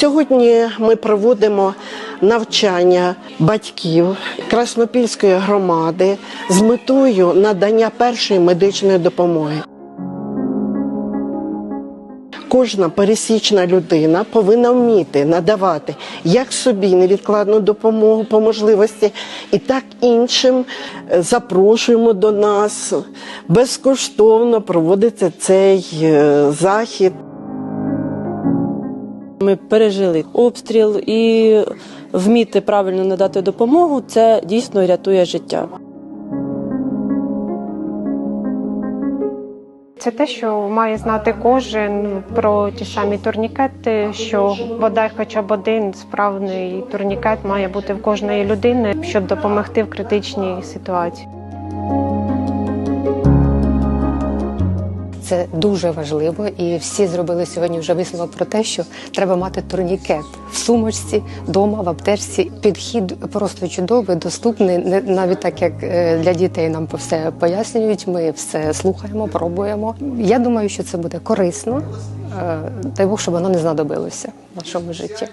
Сьогодні ми проводимо навчання батьків Краснопільської громади з метою надання першої медичної допомоги. Кожна пересічна людина повинна вміти надавати як собі невідкладну допомогу по можливості, і так іншим Е, запрошуємо до нас. Безкоштовно проводиться цей е, захід. Ми пережили обстріл і вміти правильно надати допомогу це дійсно рятує життя. Це те, що має знати кожен про ті самі турнікети, що бодай хоча б один справний турнікет має бути в кожної людини, щоб допомогти в критичній ситуації. Це дуже важливо, і всі зробили сьогодні вже висновок про те, що треба мати турнікет в сумочці, вдома, в аптечці. Підхід просто чудовий, доступний. Не навіть так як е, для дітей нам все пояснюють. Ми все слухаємо, пробуємо. Я думаю, що це буде корисно. Е, Дай Бог, щоб воно не знадобилося в нашому житті.